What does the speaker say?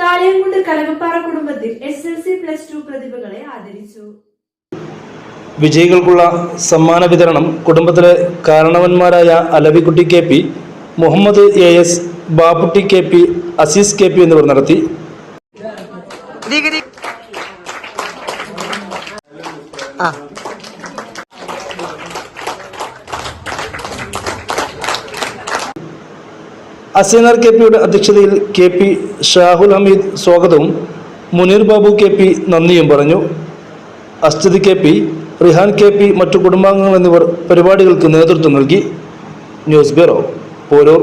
Thaliyankundu Kalakappara കുടുംബത്തിൽ S L C plus two പ്രതിഭകളെ ആദരിച്ചു. വിജയികൾക്കുള്ള സമ്മാന വിതരണം കുടുംബത്തിലെ കാരണവന്മാരായ Alavikutty K P Muhammad A S Bapputty K P Azeez K P എന്നിവർ നടത്തി. അസീനർ കെ പിയുടെ അധ്യക്ഷതയിൽ കെ പി ഷാഹുൽ ഹമീദ് സ്വാഗതവും മുനീർ ബാബു കെ പി നന്ദിയും പറഞ്ഞു. Asjid K P Rihan K P മറ്റു കുടുംബാംഗങ്ങൾ എന്നിവർ പരിപാടികൾക്ക് നേതൃത്വം നൽകി. News bureau Poroor.